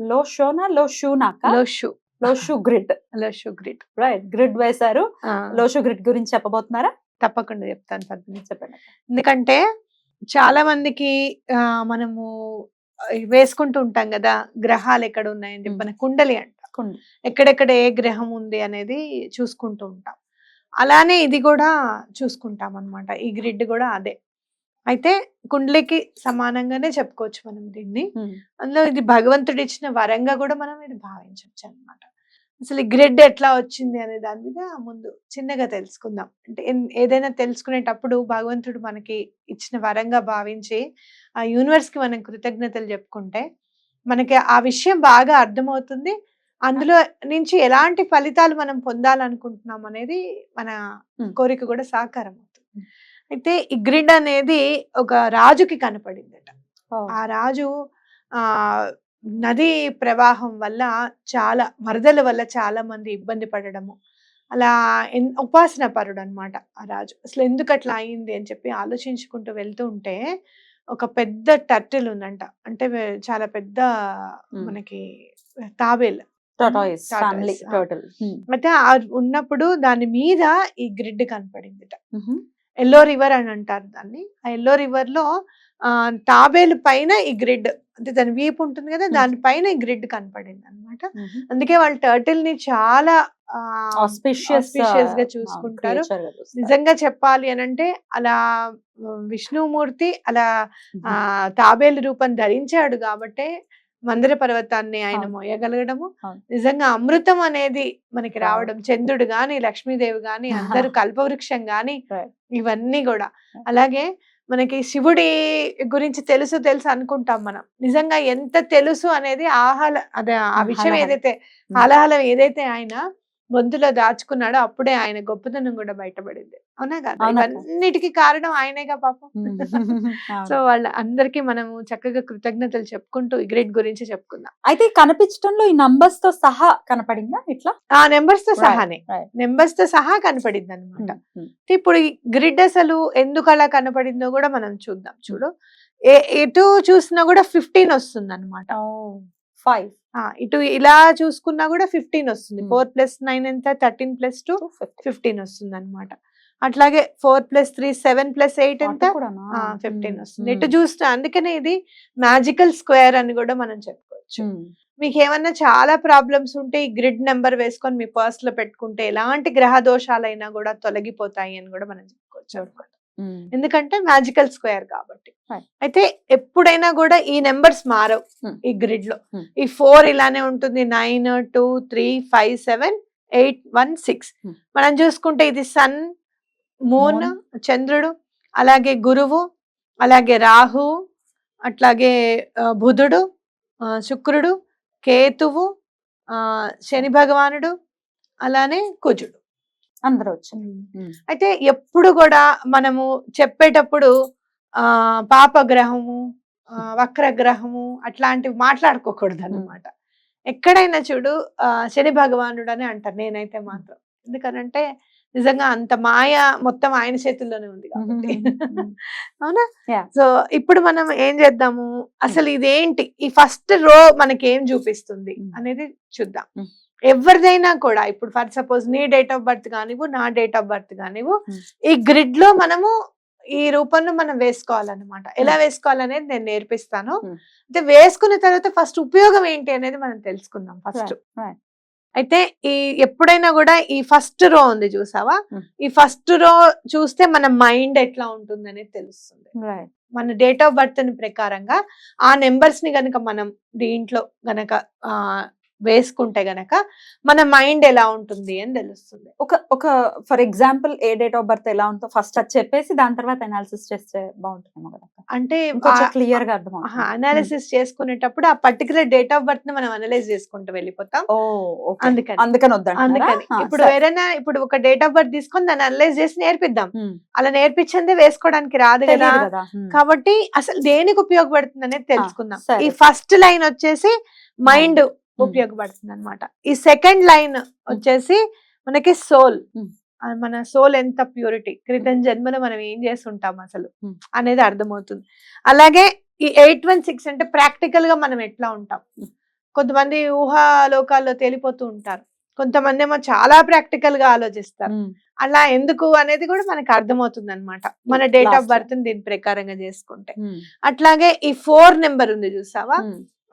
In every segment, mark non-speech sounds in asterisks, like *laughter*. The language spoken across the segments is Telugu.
లో షోనా లో షూనా అక్క Lo Shu Lo Shu grid. *laughs* Lo Shu grid. Right. Grid వేశారు. లో షూ గ్రిడ్ గురించి చెప్పబోతున్నారా? తప్పకుండా చెప్తాను పద్మిని చెప్పండి. ఎందుకంటే చాలా మందికి ఆ, మనము వేసుకుంటూ ఉంటాం కదా గ్రహాలు ఎక్కడ ఉన్నాయని. మన కుండలి అంట. కుండ. ఎక్కడెక్కడ ఏ గ్రహం ఉంది అనేది చూసుకుంటూ ఉంటాం. అలానే ఇది కూడా చూసుకుంటాం అన్నమాట ఈ గ్రిడ్ కూడా అదే. అయితే కుండలికి సమానంగానే చెప్పుకోవచ్చు మనం దీన్ని. అందులో ఇది భగవంతుడు ఇచ్చిన వరంగా కూడా మనం ఇది భావించవచ్చు అన్నమాట. అసలు ఈ గ్రిడ్ ఎట్లా వచ్చింది అనే దాని మీద ముందు చిన్నగా తెలుసుకుందాం. అంటే ఏదైనా తెలుసుకునేటప్పుడు భగవంతుడు మనకి ఇచ్చిన వరంగా భావించి ఆ యూనివర్స్కి మనం కృతజ్ఞతలు చెప్పుకుంటే మనకి ఆ విషయం బాగా అర్థమవుతుంది. అందులో నుంచి ఎలాంటి ఫలితాలు మనం పొందాలనుకుంటున్నాం అనేది మన. కోరిక కూడా సాకారం అవుతుంది అయితే ఈ గ్రిడ్ అనేది ఒక రాజుకి కనపడిందట. ఆ రాజు ఆ నది ప్రవాహం వల్ల చాలా వరదల వల్ల చాలా మంది ఇబ్బంది పడడము అలా ఉపాసన పరుడు అనమాట ఆ రాజు. అసలు ఎందుకు అట్లా అయింది అని చెప్పి ఆలోచించుకుంటూ వెళ్తూ ఉంటే ఒక పెద్ద టర్టిల్ ఉందంట. అంటే చాలా పెద్ద. మనకి తాబేలు. అయితే ఉన్నప్పుడు దాని మీద ఈ గ్రిడ్ కనపడిందిట. మ్మ్. ఎల్లో రివర్ అని అంటారు దాన్ని ఆ ఎల్లో రివర్లో ఆ తాబేలు పైన ఈ గ్రిడ్ అంటే దాని వీపు ఉంటుంది కదా. దానిపైన ఈ గ్రిడ్ కనపడింది అనమాట. అందుకే వాళ్ళు టర్టిల్ని చాలా గా చూసుకుంటారు. నిజంగా చెప్పాలి అని అంటే అలా విష్ణుమూర్తి అలా. తాబేలు రూపం ధరించాడు కాబట్టే మందిర పర్వతాన్ని ఆయన. మోయగలగడము. నిజంగా అమృతం అనేది మనకి. రావడం చంద్రుడు గాని లక్ష్మీదేవి గాని *laughs* అందరూ కల్పవృక్షం గాని. ఇవన్నీ కూడా అలాగే మనకి శివుడి గురించి తెలుసు తెలుసు అనుకుంటాం మనం నిజంగా ఎంత తెలుసు అనేది ఆహల అదే ఆ విషయం. ఏదైతే మ్మ్. హలహలం ఏదైతే ఆయన గొంతులో దాచుకున్నాడో అప్పుడే ఆయన గొప్పతనం కూడా బయటపడింది. అవునా కదా. ఇవన్నిటికీ కారణం ఆయనేగా పాపం. *laughs* సో. వాళ్ళ అందరికీ మనము చక్కగా కృతజ్ఞతలు చెప్పుకుంటూ ఈ గ్రేట్ గురించి చెప్పుకుందాం. అయితే కనిపించడంలో ఈ నంబర్స్తో సహా కనపడిందా ఇట్లా? ఆ నెంబర్స్తో సహానే. నెంబర్స్తో సహా కనపడింది అనమాట. ఇప్పుడు ఈ గ్రిడ్ అసలు ఎందుకు అలా కనపడిందో కూడా మనం చూద్దాం. చూడు. ఏ ఎటు చూసినా కూడా ఫిఫ్టీన్ వస్తుంది అనమాట Five. ఇటు ఇలా చూసుకున్నా కూడా ఫిఫ్టీన్ వస్తుంది Hmm. ఫోర్ ప్లస్ నైన్ ఎంత థర్టీన్ ప్లస్ టూ. ఫిఫ్టీన్ వస్తుంది అనమాట అట్లాగే four plus three seven plus eight ఎంత? ఫిఫ్టీన్ మ్మ్. వస్తుంది ఇటు మ్మ్. చూస్తే అందుకనే ఇది మ్యాజికల్ స్క్వేర్ అని కూడా మనం చెప్పుకోవచ్చు. మీకు ఏమన్నా చాలా ప్రాబ్లమ్స్ ఉంటే ఈ గ్రిడ్ నెంబర్ వేసుకొని మీ పర్స్లో పెట్టుకుంటే ఎలాంటి గ్రహ దోషాలైనా కూడా తొలగిపోతాయి అని కూడా మనం చెప్పుకోవచ్చు. ఎందుకంటే మ్యాజికల్ స్క్వేర్ కాబట్టి. అయితే ఎప్పుడైనా కూడా ఈ నెంబర్స్ మారవు Hmm. ఈ గ్రిడ్లో Hmm. ఈ ఫోర్ ఇలానే ఉంటుంది nine two three five seven eight one six Hmm. మనం చూసుకుంటే ఇది సన్ మూన్. చంద్రుడు అలాగే గురువు అలాగే రాహు అట్లాగే బుధుడు శుక్రుడు కేతువు శని భగవానుడు అలానే కుజుడు అందరూ వచ్చారు. అయితే ఎప్పుడు కూడా మనము చెప్పేటప్పుడు ఆ పాపగ్రహము వక్రగ్రహము అట్లాంటివి మాట్లాడుకోకూడదు అన్నమాట ఎక్కడైనా చూడు ఆ, శని భగవానుడు అని అంటారు నేనైతే మాత్రం. ఎందుకనంటే నిజంగా అంత మాయ మొత్తం ఆయన చేతుల్లోనే ఉంది కాబట్టి. *laughs* అవునా. సో ఇప్పుడు మనం ఏం చేద్దాము? అసలు ఇదేంటి? ఈ ఫస్ట్ రో మనకి ఏం చూపిస్తుంది. అనేది చూద్దాం. ఎవరిదైనా కూడా ఇప్పుడు ఫర్ సపోజ్ నీ డేట్ ఆఫ్ బర్త్ కానివ్వు నా డేట్ ఆఫ్ బర్త్ కానివ్వు Mm. ఈ గ్రిడ్లో మనము ఈ రూపంలో మనం వేసుకోవాలన్నమాట ఎలా Mm. వేసుకోవాలనేది నేను నేర్పిస్తాను Mm. అయితే వేసుకున్న తర్వాత ఫస్ట్ ఉపయోగం ఏంటి అనేది మనం తెలుసుకుందాం ఫస్ట్. అయితే ఈ ఎప్పుడైనా కూడా ఈ ఫస్ట్ రో ఉంది చూసావా. ఈ ఫస్ట్ రో చూస్తే మన మైండ్ ఎట్లా ఉంటుంది అనేది తెలుస్తుంది. మన డేట్ ఆఫ్ బర్త్ ప్రకారంగా ఆ నెంబర్స్ని గనక మనం దీంట్లో గనక ఆ వేసుకుంటే గనక మన మైండ్ ఎలా ఉంటుంది అని తెలుస్తుంది ఒక ఒక ఫర్ ఎగ్జాంపుల్ ఏ డేట్ ఆఫ్ బర్త్ ఎలా ఉందో ఫస్ట్ అది చెప్పేసి దాని తర్వాత అనాలిసిస్ చేస్తే బాగుంటుందేమో కదా అంటే క్లియర్గా అర్థం. అనాలిసిస్ చేసుకునేటప్పుడు ఆ పర్టికులర్ డేట్ ఆఫ్ బర్త్ని మనం అనలైజ్ చేసుకుంటూ వెళ్ళిపోతాం అందుకని అందుకని? అందుకని ఆ, ఇప్పుడు. ఎవరైనా ఇప్పుడు ఒక డేట్ ఆఫ్ బర్త్ తీసుకొని దాన్ని అనలైజ్ చేసి నేర్పిద్దాం ఉమ్, అలా నేర్పించిందే వేసుకోవడానికి రాదు కదా. కాబట్టి అసలు దేనికి ఉపయోగపడుతుంది అనేది తెలుసుకుందాం సరే. ఈ ఫస్ట్ లైన్ వచ్చేసి మైండ్. ఉపయోగపడుతుంది అనమాట ఈ సెకండ్ లైన్ వచ్చేసి మనకి సోల్. మన సోల్ ఎంత ప్యూరిటీ? క్రితం జన్మలో మనం ఏం చేస్తుంటాం అసలు. అనేది అర్థమవుతుంది. అలాగే ఈ ఎయిట్ వన్ సిక్స్ అంటే ప్రాక్టికల్గా మనం ఎట్లా ఉంటాం. కొంతమంది ఊహాలోకాల్లో తేలిపోతూ ఉంటారు. కొంతమంది ఏమో చాలా ప్రాక్టికల్గా ఆలోచిస్తారు అలా ఎందుకు అనేది కూడా మనకు అర్థమవుతుంది అనమాట మన డేట్ ఆఫ్. బర్త్ దీని ప్రకారంగా చేసుకుంటే. అట్లాగే ఈ ఫోర్ నెంబర్ ఉంది చూసావా?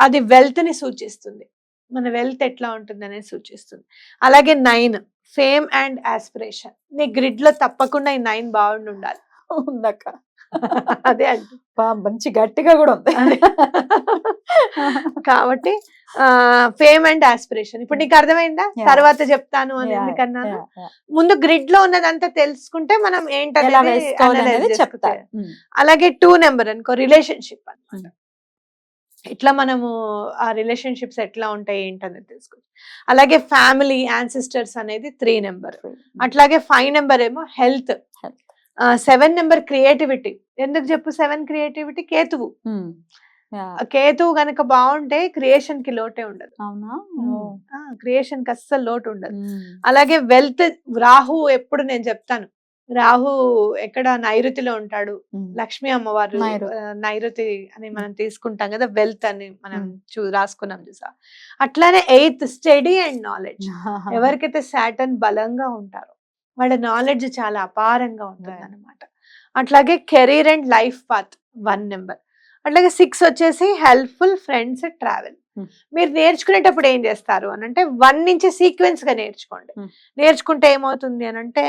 అది వెల్త్ని సూచిస్తుంది. మన వెల్త్ ఎట్లా ఉంటుంది అనేది సూచిస్తుంది. అలాగే నైన్ ఫేమ్ అండ్ ఆస్పిరేషన్ నీ గ్రిడ్లో తప్పకుండా ఈ నైన్ బాగుండి ఉండాలి. ఉందక్క. అదే మంచి గట్టిగా కూడా ఉంది. కాబట్టి ఫేమ్ అండ్ ఆస్పిరేషన్ ఇప్పుడు నీకు అర్థమైందా. తర్వాత చెప్తాను అని yeah. ముందు గ్రిడ్లో ఉన్నదంతా తెలుసుకుంటే మనం ఏంటనేది. చెప్తారు. అలాగే టూ నెంబర్ అనుకో రిలేషన్షిప్ అన్నమాట. ఇట్లా మనము ఆ రిలేషన్షిప్స్ ఎట్లా ఉంటాయి ఏంటనేది తెలుసుకోవచ్చు. అలాగే ఫ్యామిలీ యాన్సిస్టర్స్ అనేది త్రీ నెంబర్. అట్లాగే ఫైవ్ నెంబర్ ఏమో హెల్త్. Seven number creativity. ఎందుకు చెప్పు సెవెన్ క్రియేటివిటీ? కేతువు. కేతువు గనక బాగుంటే క్రియేషన్కి లోటే ఉండదు. అవునా? క్రియేషన్కి అస్సలు లోటు ఉండదు. అలాగే వెల్త్ రాహు ఎప్పుడు నేను చెప్తాను. రాహు ఎక్కడ నైరుతిలో ఉంటాడు. లక్ష్మీ అమ్మవారు నైరుతి. అని మనం తీసుకుంటాం కదా వెల్త్ అని మనం. చూ రాసుకున్నాం చూసా అట్లానే ఎయిత్ స్టడీ అండ్ నాలెడ్జ్ *laughs* ఎవరికైతే సాటర్న్ బలంగా ఉంటారో వాళ్ళ నాలెడ్జ్ చాలా అపారంగా ఉంటుంది. అనమాట అట్లాగే career and life path one number అట్లాగే సిక్స్ వచ్చేసి హెల్ప్ఫుల్ ఫ్రెండ్స్ ట్రావెల్. మీరు నేర్చుకునేటప్పుడు ఏం చేస్తారు అని అంటే వన్ నుంచి సీక్వెన్స్గా నేర్చుకోండి. నేర్చుకుంటే ఏమవుతుంది అని అంటే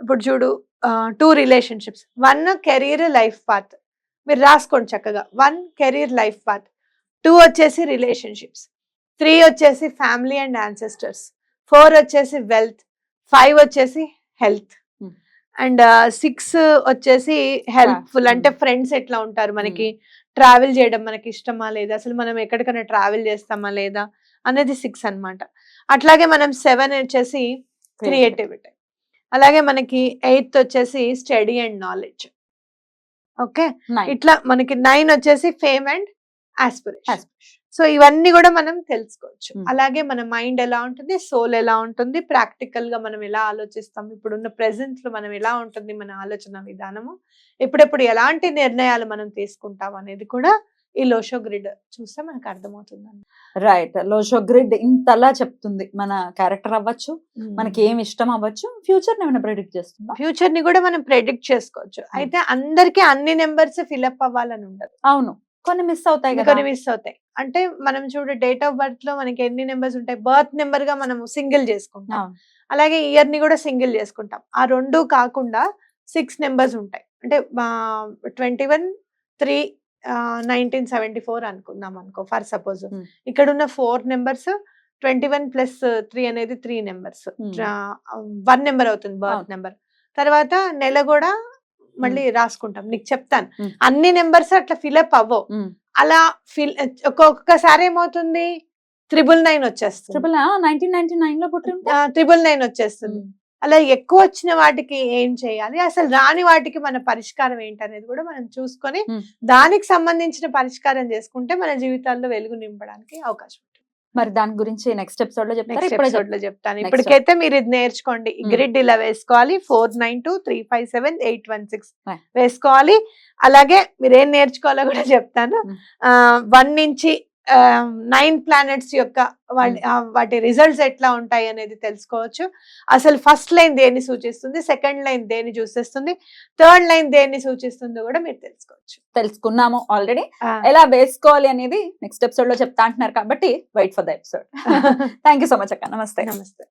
ఇప్పుడు చూడు two relationships one career life path మీరు రాసుకోండి చక్కగా. One career life path two వచ్చేసి రిలేషన్షిప్స్ త్రీ వచ్చేసి ఫ్యామిలీ అండ్ యాన్సెస్టర్స్ ఫోర్ వచ్చేసి వెల్త్ ఫైవ్ వచ్చేసి హెల్త్ Hmm. అండ్ సిక్స్ వచ్చేసి హెల్ప్ఫుల్ Hmm. అంటే ఫ్రెండ్స్ ఎట్లా ఉంటారు మనకి? ట్రావెల్ చేయడం మనకి ఇష్టమా లేదా? అసలు మనం ఎక్కడికైనా ట్రావెల్ చేస్తామా లేదా? అనేది సిక్స్ అన్నమాట. అట్లాగే మనం సెవెన్ వచ్చేసి క్రియేటివిటీ అలాగే మనకి ఎయిత్ వచ్చేసి స్టడీ అండ్ నాలెడ్జ్. ఓకే. ఇట్లా మనకి నైన్ వచ్చేసి ఫేమ్ అండ్ ఆస్పిరేషన్. సో ఇవన్నీ కూడా మనం తెలుసుకోవచ్చు. అలాగే మన మైండ్ ఎలా ఉంటుంది? సోల్ ఎలా ఉంటుంది? ప్రాక్టికల్గా మనం ఎలా ఆలోచిస్తాం? ఇప్పుడున్న ప్రెసెంట్లో మనం ఎలా ఉంటుంది? మన ఆలోచన విధానము? ఎప్పుడెప్పుడు ఎలాంటి నిర్ణయాలు మనం తీసుకుంటాం? అనేది కూడా ఈ లోషో గ్రిడ్ చూస్తే మనకు అర్థమవుతుంది రైట్ లోషో గ్రిడ్ ఇంతలా చెప్తుంది. మన క్యారెక్టర్ అవ్వచ్చు మనకి ఏం ఇష్టం అవ్వచ్చు ఫ్యూచర్ ఏమైనా ప్రెడిక్ట్ చేస్తుందా? ఫ్యూచర్ని కూడా మనం ప్రెడిక్ట్ చేసుకోవచ్చు. అయితే అందరికీ అన్ని నెంబర్స్ ఫిల్అప్ అవ్వాలని ఉండదు. అవును. కొన్ని మిస్ అవుతాయి కొన్ని మిస్ అవుతాయి. అంటే మనం చూడు డేట్ ఆఫ్ బర్త్లో మనకి ఎన్ని నెంబర్స్ ఉంటాయి? బర్త్ నెంబర్గా మనం సింగిల్ చేసుకుంటాం. అలాగే ఇయర్ని కూడా సింగిల్ చేసుకుంటాం. ఆ రెండు కాకుండా సిక్స్ నెంబర్స్ ఉంటాయి. అంటే twenty one three nineteen seventy four అనుకుందాం అనుకో. For suppose Hmm. ఇక్కడ ఉన్న four numbers twenty one plus three అనేది three numbers Hmm. One number అవుతుంది బర్త్. నెంబర్ తర్వాత నెల కూడా మళ్ళీ రాసుకుంటాం. నీకు చెప్తాను. Hmm. అన్ని నెంబర్స్ అట్లా ఫిలప్ అవ్వవు. ఉమ్. అలా ఫిల్ ఒక్కొక్కసారి ఏమవుతుంది? త్రిబుల్ నైన్ వచ్చేస్తుంది. ట్రిపుల్ నైన్టీన్ నైన్టీ నైన్లో త్రిబుల్ నైన్ వచ్చేస్తుంది. అలా ఎక్కువ వచ్చిన వాటికి ఏం చేయాలి? అసలు రాని వాటికి మన పరిష్కారం ఏంటనేది కూడా మనం చూసుకొని. దానికి సంబంధించిన పరిష్కారం చేసుకుంటే మన జీవితాల్లో వెలుగు నింపడానికి అవకాశం ఉంటుంది. మరి దాని గురించి నెక్స్ట్ ఎపిసోడ్లో ఎపిసోడ్లో చెప్తాను. ఇప్పటికైతే మీరు ఇది నేర్చుకోండి. గ్రిడ్ ఇలా వేసుకోవాలి. Four nine two three five seven eight one six. వేసుకోవాలి. అలాగే మీరు ఏం నేర్చుకోవాలో కూడా చెప్తాను. వన్ నుంచి నైన్ ప్లానెట్స్ యొక్క వాటి రిజల్ట్స్ ఎట్లా ఉంటాయి అనేది తెలుసుకోవచ్చు. అసలు ఫస్ట్ లైన్ దేన్ని సూచిస్తుంది సెకండ్ లైన్ దేన్ని సూచిస్తుంది థర్డ్ లైన్ దేన్ని సూచిస్తుందో కూడా మీరు తెలుసుకోవచ్చు. తెలుసుకున్నాము ఆల్రెడీ ఎలా వేసుకోవాలి అనేది నెక్స్ట్ ఎపిసోడ్లో చెప్తా అంటున్నారు కాబట్టి wait for the episode thank you so much అక్క. నమస్తే. నమస్తే.